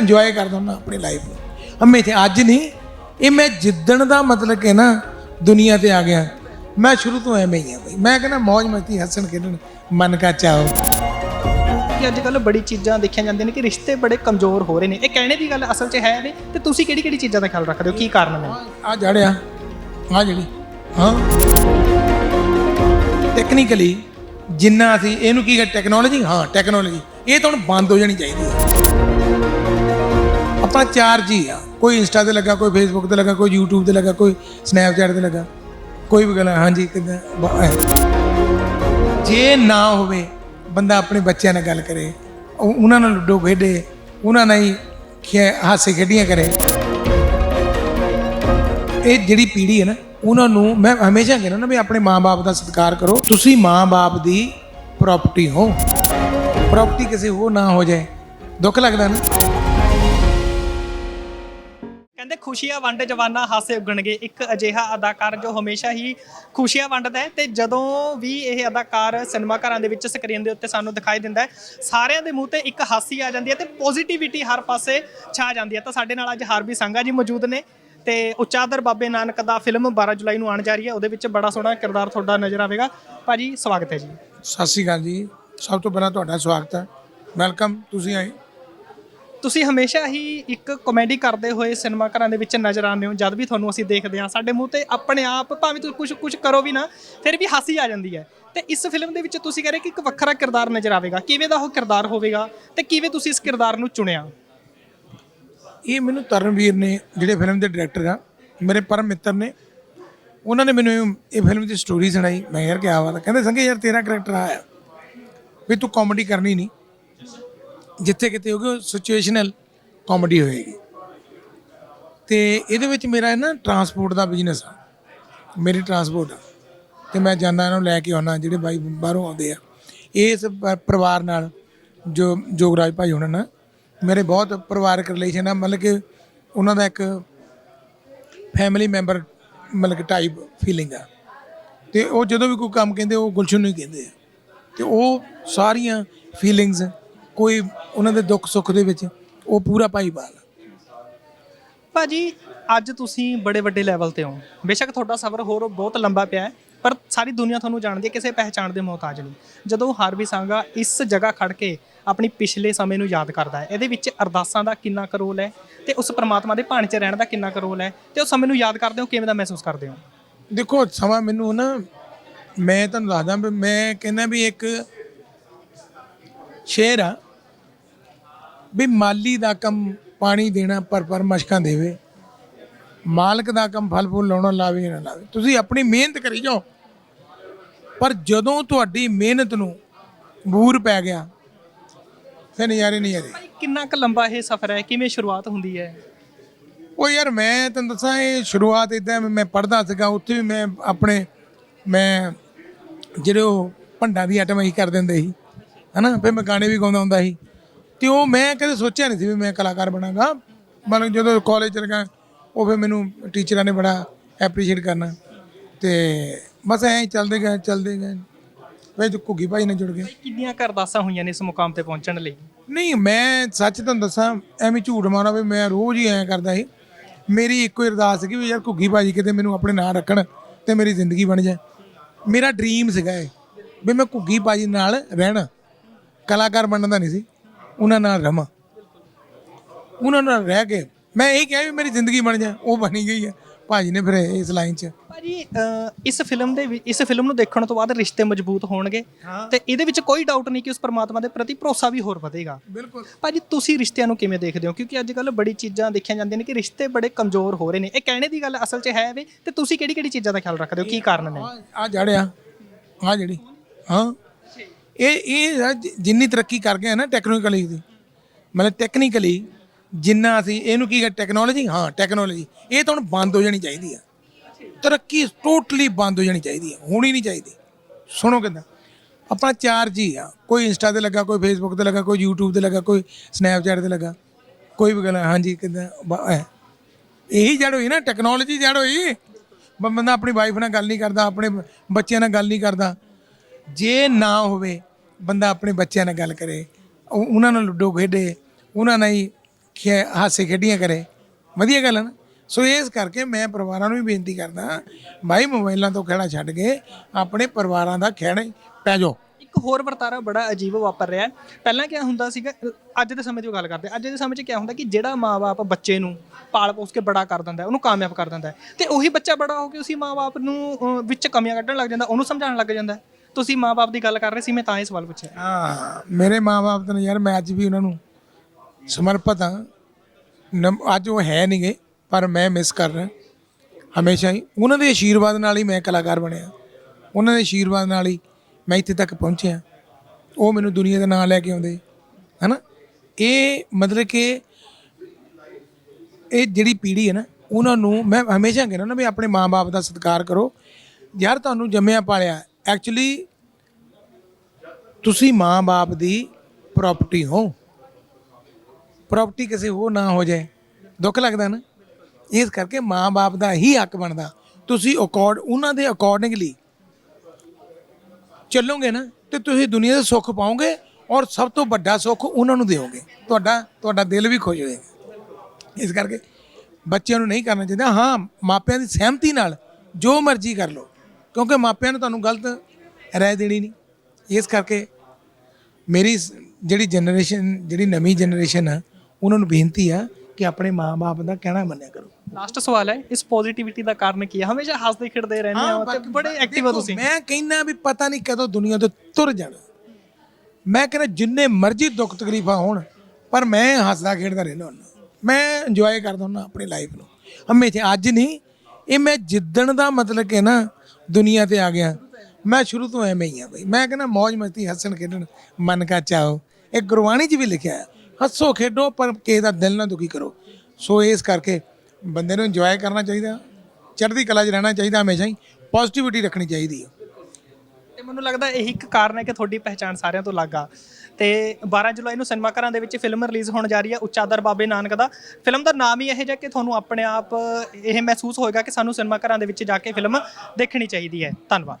Enjoy ਕਰਦਾ ਹੁੰਦਾ ਆਪਣੀ ਲਾਈਫ ਨੂੰ। ਹਮੇਸ਼ਾ ਅੱਜ ਨਹੀਂ ਇਹ ਮੈਂ ਜਿੱਦਣ ਦਾ ਮਤਲਬ ਕਿ ਨਾ ਦੁਨੀਆ ਤੇ ਆ ਗਿਆ। ਮੈਂ ਸ਼ੁਰੂ ਤੋਂ ਐਵੇਂ ਹੀ ਆ ਬਈ। ਮੈਂ ਕਹਿੰਦਾ ਮौज ਮਸਤੀ ਹੱਸਣ ਖੇਡਣ ਮਨ ਕਾ ਚਾਹੋ ਕਿ ਅੱਜ ਕੱਲ ਬੜੀ ਚੀਜ਼ਾਂ ਦੇਖੀਆਂ ਜਾਂਦੀਆਂ ਨੇ ਕਿ ਰਿਸ਼ਤੇ ਬੜੇ ਕਮਜ਼ੋਰ ਹੋ ਰਹੇ ਨੇ। ਇਹ ਕਹਿਣੇ ਦੀ ਗੱਲ ਅਸਲ 'ਚ ਹੈ ਨਹੀਂ। ਤੇ ਤੁਸੀਂ ਕਿਹੜੀ ਕਿਹੜੀ ਚੀਜ਼ਾਂ ਦਾ ਖਿਆਲ ਰੱਖਦੇ ਹੋ? ਕੀ ਕਾਰਨ ਨੇ? ਆ ਜੜਿਆ। ਆ ਜਿਹੜੀ। ਹਾਂ। ਟੈਕਨੀਕਲੀ ਜਿੰਨਾ ਅਸੀਂ ਇਹਨੂੰ ਕੀ ਟੈਕਨੋਲੋਜੀ ਹਾਂ ਟੈਕਨੋਲੋਜੀ ਇਹ ਤਾਂ ਹੁਣ ਬੰਦ ਹੋ ਜਾਣੀ ਚਾਹੀਦੀ ਹੈ। ਆਪਾਂ ਚਾਰ ਹੀ ਆ। ਕੋਈ ਇੰਸਟਾ ਤੇ ਲੱਗਾ, ਕੋਈ ਫੇਸਬੁੱਕ ਤੇ ਲੱਗਾ, ਕੋਈ YouTube ਤੇ ਲੱਗਾ, ਕੋਈ ਸਨੈਪਚੈਟ ਤੇ ਲੱਗਾ। ਕੋਈ ਵੀ ਗੱਲ ਹਾਂਜੀ, ਕਿਦਾਂ ਜੇ ਨਾ ਹੋਵੇ, ਬੰਦਾ ਆਪਣੇ ਬੱਚਿਆਂ ਨਾਲ ਗੱਲ ਕਰੇ ਉਹਨਾਂ ਨਾਲ ਲੁੱਡੋ ਖੇਡੇ, ਉਹਨਾਂ ਨਾਲ ਹੀ ਖੇ- ਹਾਸੇ ਖੇਡੀਆਂ ਕਰੇ। ਇਹ ਜਿਹੜੀ ਪੀੜ੍ਹੀ ਹੈ ਨਾ, ਉਹਨਾਂ ਨੂੰ ਮੈਂ ਹਮੇਸ਼ਾ ਕਹਿੰਦਾ ਨਾ ਵੀ ਆਪਣੇ ਮਾਪੇ ਦਾ ਸਤਿਕਾਰ ਕਰੋ। ਤੁਸੀਂ ਮਾਪੇ ਦੀ ਪ੍ਰਾਪਰਟੀ ਹੋ। ਪ੍ਰਾਪਰਟੀ ਕਿਸੇ ਹੋਰ ਨਾ ਹੋ ਜਾਏ। ਦੁੱਖ ਲੱਗਦਾ ਨਾ? ਕਹਿੰਦੇ ਖੁਸ਼ੀਆਂ ਵੰਡ ਜਵਾਨਾ ਹਾਸੇ ਉੱਗਣਗੇ। ਇੱਕ ਅਜਿਹਾ ਅਦਾਕਾਰ ਜੋ ਹਮੇਸ਼ਾ ਹੀ ਖੁਸ਼ੀਆਂ ਵੰਡਦਾ ਹੈ ਤੇ ਜਦੋਂ ਵੀ ਇਹ ਅਦਾਕਾਰ ਸਿਨੇਮਾ ਘਰਾਂ ਦੇ ਵਿੱਚ ਸਕਰੀਨ ਦੇ ਉੱਤੇ ਸਾਨੂੰ ਦਿਖਾਈ ਦਿੰਦਾ ਹੈ, ਸਾਰਿਆਂ ਦੇ ਮੂੰਹ ਤੇ ਇੱਕ ਹਾਸੀ ਆ ਜਾਂਦੀ ਹੈ ਤੇ ਪੋਜ਼ਿਟਿਵਿਟੀ ਹਰ ਪਾਸੇ ਛਾ ਜਾਂਦੀ ਹੈ। ਤਾਂ ਸਾਡੇ ਨਾਲ ਅੱਜ ਹਾਰਬੀ ਸੰਘਾ ਜੀ ਮੌਜੂਦ ਨੇ ਤੇ ਉਚਾਦਰ ਬਾਬੇ ਨਾਨਕ ਦਾ ਫਿਲਮ 12 ਜੁਲਾਈ ਨੂੰ ਆਉਣ ਜਾ ਰਹੀ ਹੈ। ਉਹਦੇ ਵਿੱਚ ਬੜਾ ਸੋਹਣਾ ਕਿਰਦਾਰ ਤੁਹਾਡਾ ਨਜ਼ਰ ਆਵੇਗਾ। ਭਾਜੀ, ਸਵਾਗਤ ਹੈ ਜੀ। ਸਤਿ ਸ਼੍ਰੀ ਅਕਾਲ ਜੀ। ਸਭ ਤੋਂ ਪਹਿਲਾਂ ਤੁਹਾਡਾ ਸਵਾਗਤ ਹੈ। ਵੈਲਕਮ ਤੁਸੀਂ ਆਏ। ਤੁਸੀਂ ਹਮੇਸ਼ਾ ਹੀ ਇੱਕ ਕਮੇਡੀ ਕਰਦੇ ਹੋਏ ਸਿਨੇਮਾ ਘਰਾਂ ਦੇ ਵਿੱਚ ਨਜ਼ਰ ਆਉਂਦੇ ਹੋ, ਜਦ ਵੀ ਤੁਹਾਨੂੰ ਅਸੀਂ ਦੇਖਦੇ ਹਾਂ, ਸਾਡੇ ਮੂੰਹ ਤੇ ਆਪਣੇ ਆਪ ਭਾਵੇਂ ਤੁਸੀਂ ਕੁਝ ਕੁਝ ਕਰੋ ਵੀ ਨਾ, ਫਿਰ ਵੀ ਹਾਸੀ ਆ ਜਾਂਦੀ ਹੈ। ਤੇ ਇਸ ਫਿਲਮ ਦੇ ਵਿੱਚ ਤੁਸੀਂ ਕਹਿ ਰਹੇ ਕਿ ਇੱਕ ਵੱਖਰਾ ਕਿਰਦਾਰ ਨਜ਼ਰ ਆਵੇਗਾ। ਕਿਵੇਂ ਦਾ ਉਹ ਕਿਰਦਾਰ ਹੋਵੇਗਾ ਤੇ ਕਿਵੇਂ ਤੁਸੀਂ ਇਸ ਕਿਰਦਾਰ ਨੂੰ ਚੁਣਿਆ? ਇਹ ਮੈਨੂੰ ਤਰਨਵੀਰ ਨੇ, ਜਿਹੜੇ ਫਿਲਮ ਦੇ ਡਾਇਰੈਕਟਰ ਆ, ਮੇਰੇ ਪਰਮ ਮਿੱਤਰ ਨੇ, ਉਹਨਾਂ ਨੇ ਮੈਨੂੰ ਇਹ- ਫਿਲਮ ਦੀ ਸਟੋਰੀ ਸੁਣਾਈ। ਮੈਂ ਯਾਰ ਕਿਆ ਬਾਤ ਕਹਿੰਦੇ ਸੰਗੇ ਯਾਰ ਤੇਰਾ ਕਰੈਕਟਰ ਆ ਵੀ ਤੂੰ ਕਾਮੇਡੀ ਕਰਨੀ ਨਹੀਂ। ਜਿੱਥੇ ਕਿਤੇ ਹੋਗੇ ਸਿਚੁਏਸ਼ਨਲ ਕਾਮੇਡੀ ਹੋਏਗੀ। ਤੇ ਇਹਦੇ ਵਿੱਚ ਮੇਰਾ ਨਾ ਟਰਾਂਸਪੋਰਟ ਦਾ ਬਿਜ਼ਨਸ ਆ। ਮੇਰੀ ਟਰਾਂਸਪੋਰਟ ਆ। ਤੇ ਮੈਂ ਜਾਂਦਾ ਇਹਨਾਂ ਨੂੰ ਲੈ ਕੇ ਆਉਣਾ, ਜਿਹੜੇ ਬਾਈ ਬਾਹਰੋਂ ਆਉਂਦੇ ਆ। ਇਸ ਪ- ਪਰਿਵਾਰ ਨਾਲ ਜੋ ਜੋਗਰਾਜ ਭਾਈ ਹੋਣਾ ਨਾ, ਮੇਰੇ ਬਹੁਤ ਪਰਿਵਾਰਕ ਰਿਲੇਸ਼ਨ ਆ। ਮਤਲਬ ਕਿ ਉਹਨਾਂ ਦਾ ਇੱਕ ਫੈਮਿਲੀ ਮੈਂਬਰ ਮਤਲਬ ਕਿ ਟਾਈਪ ਫੀਲਿੰਗ ਆ। ਤੇ ਉਹ ਜਦੋਂ ਵੀ ਕੋਈ ਕੰਮ ਕਹਿੰਦੇ, ਉਹ ਗੁਲਸ਼ਨ ਨੂੰ ਹੀ ਕਹਿੰਦੇ ਆ। ਤੇ ਉਹ ਸਾਰੀਆਂ ਫੀਲਿੰਗਸ ਕੋਈ ਉਹਨਾਂ ਦੇ ਦੁੱਖ ਸੁੱਖ ਦੇ ਵਿੱਚ ਉਹ ਪੂਰਾ ਭਾਈਵਾਲ ਆ। ਭਾਜੀ ਅੱਜ ਤੁਸੀਂ ਬੜੇ ਵੱਡੇ ਲੈਵਲ ਤੇ ਹੋ। ਬੇਸ਼ੱਕ ਤੁਹਾਡਾ ਸਫ਼ਰ ਹੋਰ ਬਹੁਤ ਲੰਬਾ ਪਿਆ ਹੈ ਪਰ ਸਾਰੀ ਦੁਨੀਆ ਤੁਹਾਨੂੰ ਜਾਣਦੀ ਹੈ ਕਿਸੇ ਪਹਿਚਾਣ ਦੇ ਮੁਹਤਾਜ ਨਹੀਂ ਜਦੋਂ ਹਾਰਵੀ ਸੰਘਾ ਇਸ ਜਗ੍ਹਾ ਖੜ ਕੇ ਆਪਣੀ ਪਿਛਲੇ ਸਮੇਂ ਨੂੰ ਯਾਦ ਕਰਦਾ ਹੈ ਇਹਦੇ ਵਿੱਚ ਅਰਦਾਸਾਂ ਦਾ ਕਿੰਨਾ ਕੁ ਰੋਲ ਹੈ ਤੇ ਉਸ ਪ੍ਰਮਾਤਮਾ ਦੇ ਭਾਣੇ 'ਚ ਰਹਿਣ ਦਾ ਕਿੰਨਾ ਕੁ ਰੋਲ ਹੈ ਤੇ ਉਹ ਸਮੇਂ ਨੂੰ ਯਾਦ ਕਰਦੇ ਹੋ ਕਿਵੇਂ ਦਾ ਮਹਿਸੂਸ ਕਰਦੇ ਹੋ? ਦੇਖੋ ਸਮਾਂ ਮੈਨੂੰ ਨਾ ਮੈਂ ਤੁਹਾਨੂੰ ਦੱਸਦਾ ਵੀ ਮੈਂ ਕਹਿੰਦਾ ਵੀ ਇੱਕ ਸ਼ੇਰ ਆ ਵੀ ਮਾਲੀ ਦਾ ਕੰਮ ਪਾਣੀ ਦੇਣਾ ਪਰ ਪਰ ਮਸ਼ਕਾਂ ਦੇਵੇ। ਮਾਲਕ ਦਾ ਕੰਮ ਫਲ ਫੁੱਲ ਲਾਉਣਾ ਲਾਵੇ ਨਾ ਲਾਵੇ। ਤੁਸੀਂ ਆਪਣੀ ਮਿਹਨਤ ਕਰੀ ਜਾਓ। ਪਰ ਜਦੋਂ ਤੁਹਾਡੀ ਮਿਹਨਤ ਨੂੰ ਬੂਰ ਪੈ ਗਿਆ ਫਿਰ ਨਜ਼ਾਰੇ ਨਜ਼ਾਰੇ ਭਾਈ ਕਿੰਨਾ ਕੁ ਲੰਬਾ ਇਹ ਸਫ਼ਰ ਹੈ? ਕਿਵੇਂ ਸ਼ੁਰੂਆਤ ਹੁੰਦੀ ਹੈ? ਉਹ ਯਾਰ ਮੈਂ ਤੈਨੂੰ ਦੱਸਾਂ ਇਹ ਸ਼ੁਰੂਆਤ ਇਦਾਂ ਮੈਂ ਪੜਦਾ ਸੀਗਾ ਉੱਥੇ ਵੀ ਮੈਂ ਆਪਣੇ ਮੈਂ ਜਿਹੜੇ ਉਹ ਭੰਡਾਂ ਦੀ ਆਈਟਮ ਹੀ ਕਰ ਦਿੰਦੇ ਸੀ। ਹਨਾ? ਫਿਰ ਮੈਂ ਗਾਣੇ ਵੀ ਗਾਉਂਦਾ ਹੁੰਦਾ ਸੀ। ਤੇ ਉਹ ਮੈਂ ਕਦੇ ਸੋਚਿਆ ਨਹੀਂ ਸੀ ਵੀ ਮੈਂ ਕਲਾਕਾਰ ਬਣਾਂਗਾ। ਮਤਲਬ ਜਦੋਂ ਕਾਲਜ ਚ ਲਗਾ ਉਹ ਫਿਰ ਮੈਨੂੰ ਟੀਚਰਾਂ ਨੇ ਬੜਾ ਐਪਰੀਸ਼ੀਏਟ ਕਰਨਾ। ਤੇ ਬਸ ਐਂ ਚੱਲਦੇ ਗਏ ਚੱਲਦੇ ਗਏ। ਵਿੱਚ ਘੁੱਗੀ ਭਾਈ ਨਾਲ ਜੁੜ ਗਏ। ਕਿੰਨੀਆਂ ਕੁ ਅਰਦਾਸਾਂ ਹੋਈਆਂ ਨੇ ਇਸ ਮੁਕਾਮ ਤੇ ਪਹੁੰਚਣ ਲਈ? ਨਹੀਂ ਮੈਂ ਸੱਚ ਤੁਹਾਨੂੰ ਦੱਸਾਂ ਐਵੇਂ ਝੂਠ ਮਾਰਾਂ ਵੀ ਮੈਂ ਰੋਜ਼ ਹੀ ਐਂ ਕਰਦਾ ਸੀ। ਮੇਰੀ ਇੱਕੋ ਹੀ ਅਰਦਾਸ ਸੀ ਵੀ ਯਾਰ ਘੁੱਗੀ ਭਾਜੀ ਕਿਤੇ ਮੈਨੂੰ ਆਪਣੇ ਨਾਂ ਰੱਖਣ ਤੇ ਮੇਰੀ ਜ਼ਿੰਦਗੀ ਬਣ ਜਾਏ। ਮੇਰਾ ਡ੍ਰੀਮ ਸੀਗਾ ਇਹ ਵੀ ਮੈਂ ਘੁੱਗੀ ਭਾਜੀ ਨਾਲ ਰਹਿਣਾ। ਕਲਾਕਾਰ ਬਣਨ ਦਾ ਨਹੀਂ ਸੀ। ਉਹਨਾਂ ਨਾਲ ਰਵਾਂ। ਉਹਨਾਂ ਨਾਲ ਰਹਿ ਕੇ ਮੈਂ ਇਹ ਕਿਹਾ ਵੀ ਮੇਰੀ ਜ਼ਿੰਦਗੀ ਬਣ ਜਾਏ ਉਹ ਬਣੀ ਗਈ ਹੈ ਭਾਜੀ ਨੇ ਫਿਰ ਇਸ ਲਾਈਨ 'ਚ। ਭਾਜੀ ਇਸ ਫਿਲਮ ਦੇ ਇਸ ਫਿਲਮ ਨੂੰ ਦੇਖਣ ਤੋਂ ਬਾਅਦ ਰਿਸ਼ਤੇ ਮਜ਼ਬੂਤ ਹੋਣਗੇ। ਤੇ ਇਹਦੇ ਵਿੱਚ ਕੋਈ ਡਾਊਟ ਨਹੀਂ ਕਿ ਉਸ ਪਰਮਾਤਮਾ ਦੇ ਪ੍ਰਤੀ ਭਰੋਸਾ ਵੀ ਹੋਰ ਵਧੇਗਾ। ਬਿਲਕੁਲ। ਭਾਜੀ ਤੁਸੀਂ ਰਿਸ਼ਤਿਆਂ ਨੂੰ ਕਿਵੇਂ ਦੇਖਦੇ ਹੋ? ਕਿਉਂਕਿ ਅੱਜ ਕੱਲ ਬੜੀ ਚੀਜ਼ਾਂ ਦੇਖੀਆਂ ਜਾਂਦੀਆਂ ਨੇ ਕਿ ਰਿਸ਼ਤੇ ਬੜੇ ਕਮਜ਼ੋਰ ਹੋ ਰਹੇ ਨੇ। ਇਹ ਕਹਿਣੇ ਦੀ ਗੱਲ ਅਸਲ 'ਚ ਹੈ ਵੇ ਤੇ ਤੁਸੀਂ ਕਿਹੜੀ ਕਿਹੜੀ ਚੀਜ਼ਾਂ ਦਾ ਖਿਆਲ ਰੱਖਦੇ ਹੋ? ਕੀ ਕਾਰਨ ਨੇ? ਆ ਜੜਿਆ। ਆ ਜਿਹੜੀ। ਹਾਂ। ਇਹ ਇਹ ਜਿੰਨੀ ਤਰੱਕੀ ਕਰ ਗਏ ਆ ਨਾ ਟੈਕਨੀਕਲੀ ਦੀ, ਮਤਲਬ ਟੈਕਨੀਕਲੀ ਜਿੰਨਾ ਅਸੀਂ, ਇਹਨੂੰ ਕੀ ਟੈਕਨੋਲੋਜੀ ਹਾਂ ਟੈਕਨੋਲੋਜੀ ਇਹ ਤਾਂ ਹੁਣ ਬੰਦ ਹੋ ਜਾਣੀ ਚਾਹੀਦੀ ਆ। ਤਰੱਕੀ ਟੋਟਲੀ ਬੰਦ ਹੋ ਜਾਣੀ ਚਾਹੀਦੀ ਹੈ ਹੋਣੀ ਨਹੀਂ ਚਾਹੀਦੀ। ਸੁਣੋ ਕਿਦਾਂ। ਆਪਣਾ ਚਾਰਜ ਹੀ ਆ, ਕੋਈ ਇੰਸਟਾ ਤੇ ਲੱਗਾ, ਕੋਈ ਫੇਸਬੁੱਕ ਤੇ ਲੱਗਾ, ਕੋਈ YouTube ਤੇ ਲੱਗਾ, ਕੋਈ ਸਨੈਪਚੈਟ ਤੇ ਲੱਗਾ, ਕੋਈ ਵੀ ਗੱਲ ਹਾਂਜੀ, ਕਿਦਾਂ ਇਹੀ ਜੜ ਹੋਈ ਨਾ ਟੈਕਨੋਲੋਜੀ ਜੜ ਹੋਈ। ਬੰਦਾ ਆਪਣੀ ਵਾਈਫ ਨਾਲ ਗੱਲ ਨਹੀਂ ਕਰਦਾ, ਆਪਣੇ ਬੱਚਿਆਂ ਨਾਲ ਗੱਲ ਨਹੀਂ ਕਰਦਾ। ਜੇ ਨਾ ਹੋਵੇ ਬੰਦਾ ਆਪਣੇ ਬੱਚਿਆਂ ਨਾਲ ਗੱਲ ਕਰੇ ਉਹ- ਉਹਨਾਂ ਨਾਲ ਲੁੱਡੋ ਖੇਡੇ ਉਹਨਾਂ ਨਾਲ ਹੀ ਖੇ ਹਾਸੇ ਖੇਡੀਆਂ ਕਰੇ ਵਧੀਆ ਗੱਲ ਹੈ ਨਾ ਸੋ ਇਸ ਕਰਕੇ ਮੈਂ ਪਰਿਵਾਰਾਂ ਨੂੰ ਵੀ ਬੇਨਤੀ ਕਰਦਾ ਭਾਈ ਮੋਬਾਈਲਾਂ ਤੋਂ ਖੇੜਾ ਛੱਡ ਕੇ ਆਪਣੇ ਪਰਿਵਾਰਾਂ ਦਾ ਖੇੜੇ ਪੈ ਜਾਓ ਇੱਕ ਹੋਰ ਵਰਤਾਰਾ ਬੜਾ ਅਜੀਬ ਵਾਪਰ ਰਿਹਾ ਹੈ। ਪਹਿਲਾਂ ਕੀ ਹੁੰਦਾ ਸੀਗਾ ਅੱਜ ਦੇ ਸਮੇਂ ਦੀ ਗੱਲ ਕਰਦੇ ਹਾਂ। ਅੱਜ ਦੇ ਸਮੇਂ 'ਚ ਕੀ ਹੁੰਦਾ ਕਿ ਜਿਹੜਾ ਮਾਪੇ ਬੱਚੇ ਨੂੰ ਪਾਲ ਪੋਸ ਕੇ ਬੜਾ ਕਰ ਦਿੰਦਾ ਹੈ, ਉਹਨੂੰ ਕਾਮਯਾਬ ਕਰ ਦਿੰਦਾ ਹੈ ਤੇ ਉਹੀ ਬੱਚਾ ਬੜਾ ਹੋ ਕੇ ਉਸੇ ਮਾਪੇ ਨੂੰ ਅਹ, ਵਿੱਚ ਕਮੀਆਂ ਕੱਢਣ ਲੱਗ ਜਾਂਦਾ ਉਹਨੂੰ ਸਮਝਾਉਣ ਲੱਗ ਜਾਂਦਾ ਹੈ। ਤੁਸੀਂ ਮਾਪੇ ਦੀ ਗੱਲ ਕਰ ਰਹੇ ਸੀ, ਮੈਂ ਤਾਂ ਇਹ ਸਵਾਲ ਪੁੱਛਿਆ। ਹਾਂ, ਮੇਰੇ ਮਾਪੇ ਤਾਂ ਯਾਰ, ਮੈਂ ਅੱਜ ਵੀ ਉਹਨਾਂ ਨੂੰ ਸਮਰਪਿਤ ਹਾਂ। ਨਮ- ਅੱਜ ਉਹ ਹੈ ਨਹੀਂਗੇ ਪਰ ਮੈਂ ਮਿਸ ਕਰ ਰਿਹਾ। ਹਮੇਸ਼ਾ ਹੀ ਉਹਨਾਂ ਦੇ ਆਸ਼ੀਰਵਾਦ ਨਾਲ ਹੀ ਮੈਂ ਕਲਾਕਾਰ ਬਣਿਆ। ਉਹਨਾਂ ਦੇ ਆਸ਼ੀਰਵਾਦ ਨਾਲ ਹੀ ਮੈਂ ਇੱਥੇ ਤੱਕ ਪਹੁੰਚਿਆ। ਉਹ ਮੈਨੂੰ ਦੁਨੀਆ ਦਾ ਨਾਮ ਲੈ ਕੇ ਆਉਂਦੇ, ਹਨਾ? ਇਹ ਮਤਲਬ ਕਿ ਇਹ ਜਿਹੜੀ ਪੀੜ੍ਹੀ ਹੈ ਨਾ, ਉਹਨਾਂ ਨੂੰ ਮੈਂ ਹਮੇਸ਼ਾ ਕਹਿੰਦਾ ਨਾ ਵੀ ਆਪਣੇ ਮਾਪੇ ਦਾ ਸਤਿਕਾਰ ਕਰੋ। ਯਾਰ, ਤੁਹਾਨੂੰ ਜੰਮਿਆ ਪਾਲਿਆ ਐਕਚੁਅਲੀ ਤੁਸੀਂ ਮਾਂ-ਬਾਪ ਦੀ ਪ੍ਰਾਪਰਟੀ ਹੋ। ਪ੍ਰਾਪਰਟੀ ਕਿਸੇ ਹੋਰ ਨਾ ਹੋ ਜਾਏ। ਦੁੱਖ ਲੱਗਦਾ ਨਾ? ਇਸ ਕਰਕੇ ਮਾਂ-ਬਾਪ ਦਾ ਹੀ ਹੱਕ ਬਣਦਾ। ਤੁਸੀਂ ਅਕੋਰਡ ਉਹਨਾਂ ਦੇ ਅਕੋਰਡਿੰਗਲੀ ਚੱਲੋਗੇ ਨਾ, ਤੇ ਤੁਸੀਂ ਦੁਨੀਆ ਦੇ ਸੁੱਖ ਪਾਓਗੇ ਔਰ ਸਭ ਤੋਂ ਵੱਡਾ ਸੁੱਖ ਉਹਨਾਂ ਨੂੰ ਦਿਓਗੇ। ਤੁਹਾਡਾ ਤੁਹਾਡਾ ਦਿਲ ਵੀ ਖੁਸ਼ ਹੋਏਗਾ। ਇਸ ਕਰਕੇ ਬੱਚਿਆਂ ਨੂੰ ਨਹੀਂ ਕਰਨਾ ਚਾਹੀਦਾ। ਹਾਂ, ਮਾਪਿਆਂ ਦੀ ਸਹਿਮਤੀ ਨਾਲ ਜੋ ਮਰਜ਼ੀ ਕਰ ਲਓ। ਕਿਉਂਕਿ ਮਾਪਿਆਂ ਨੇ ਤੁਹਾਨੂੰ ਗਲਤ ਰਾਏ ਦੇਣੀ ਨਹੀਂ। ਇਸ ਕਰਕੇ ਮੇਰੀ ਜਿਹੜੀ ਜਨਰੇਸ਼ਨ ਜਿਹੜੀ ਨਵੀਂ ਜਨਰੇਸ਼ਨ ਆ ਉਹਨਾਂ ਨੂੰ ਬੇਨਤੀ ਆ ਕਿ ਆਪਣੇ ਮਾਪੇ ਦਾ ਕਹਿਣਾ ਮੰਨਿਆ ਕਰੋ। ਲਾਸਟ ਸਵਾਲ ਹੈ ਇਸ ਪੋਜ਼ਿਟਿਵਿਟੀ ਦਾ ਕਾਰਨ ਕੀ ਹੈ ਹਮੇਸ਼ਾ ਹੱਸਦੇ ਖੇਡਦੇ ਰਹਿੰਦੇ ਹੋ ਤੇ ਬੜੇ ਐਕਟਿਵ ਹੋ ਤੁਸੀਂ। ਮੈਂ ਕਹਿੰਦਾ ਵੀ ਪਤਾ ਨਹੀਂ ਕਦੋਂ ਦੁਨੀਆ ਤੋਂ ਤੁਰ ਜਾਣਾ। ਮੈਂ ਕਹਿੰਦਾ ਜਿੰਨੇ ਮਰਜ਼ੀ ਦੁੱਖ ਤਕਲੀਫਾਂ ਹੋਣ ਪਰ ਮੈਂ ਹੱਸਦਾ ਖੇਡਦਾ ਰਹਿੰਦਾ ਹੁੰਦਾ। ਮੈਂ ਇੰਜੋਏ ਕਰਦਾ ਹੁੰਦਾ ਆਪਣੀ ਲਾਈਫ ਨੂੰ। ਹਮੇਸ਼ਾ ਅੱਜ ਨਹੀਂ ਇਹ ਮੈਂ ਜਿੱਦਣ ਦਾ ਮਤਲਬ ਕਿ ਨਾ ਦੁਨੀਆ ਤੇ ਆ ਗਿਆ। ਮੈਂ ਸ਼ੁਰੂ ਤੋਂ ਐਵੇਂ ਹੀ ਆ ਬਈ। ਮੈਂ ਕਹਿੰਦਾ ਮौज ਮਸਤੀ, ਹੱਸਣ ਖੇਡਣ, ਮਨ ਕਾ ਚਾਹੋ ਇਹ ਗੁਰਬਾਣੀ 'ਚ ਵੀ ਲਿਖਿਆ ਹੈ, ਹੱਸੋ, ਖੇਡੋ, ਪਰ ਕਿਸੇ ਦਾ ਦਿਲ ਨਾ ਦੁਖੀ ਕਰੋ। ਸੋ ਇਸ ਕਰਕੇ ਬੰਦੇ ਨੂੰ ਇੰਜੋਏ ਕਰਨਾ ਚਾਹੀਦਾ, ਚੜ੍ਹਦੀ ਕਲਾ 'ਚ ਰਹਿਣਾ ਚਾਹੀਦਾ ਹਮੇਸ਼ਾ ਹੀ ਪੋਜ਼ਿਟਿਵਿਟੀ ਰੱਖਣੀ ਚਾਹੀਦੀ ਹੈ। ਤੇ ਮੈਨੂੰ ਲੱਗਦਾ ਇਹੀ ਇੱਕ ਕਾਰਨ ਹੈ ਕਿ ਤੁਹਾਡੀ ਪਹਿਚਾਣ ਸਾਰਿਆਂ ਤੋਂ ਅਲੱਗ ਆ। ਤੇ 12 ਜੁਲਾਈ ਨੂੰ ਸਿਨੇਮਾ ਘਰਾਂ ਦੇ ਵਿੱਚ ਫਿਲਮ ਰਿਲੀਜ਼ ਹੋਣ ਜਾ ਰਹੀ ਹੈ ਉੱਚਾਦਰ ਬਾਬੇ ਨਾਨਕ ਦਾ। ਫਿਲਮ ਦਾ ਨਾਮ ਹੀ ਇਹ ਜਿਹਾ ਕਿ ਤੁਹਾਨੂੰ ਆਪਣੇ ਆਪ ਇਹ ਮਹਿਸੂਸ ਹੋਏਗਾ ਕਿ ਸਾਨੂੰ ਸਿਨੇਮਾ ਘਰਾਂ ਦੇ ਵਿੱਚ ਜਾ ਕੇ ਫਿਲਮ ਦੇਖਣੀ ਚਾਹੀਦੀ ਹੈ। ਧੰਨਵਾਦ।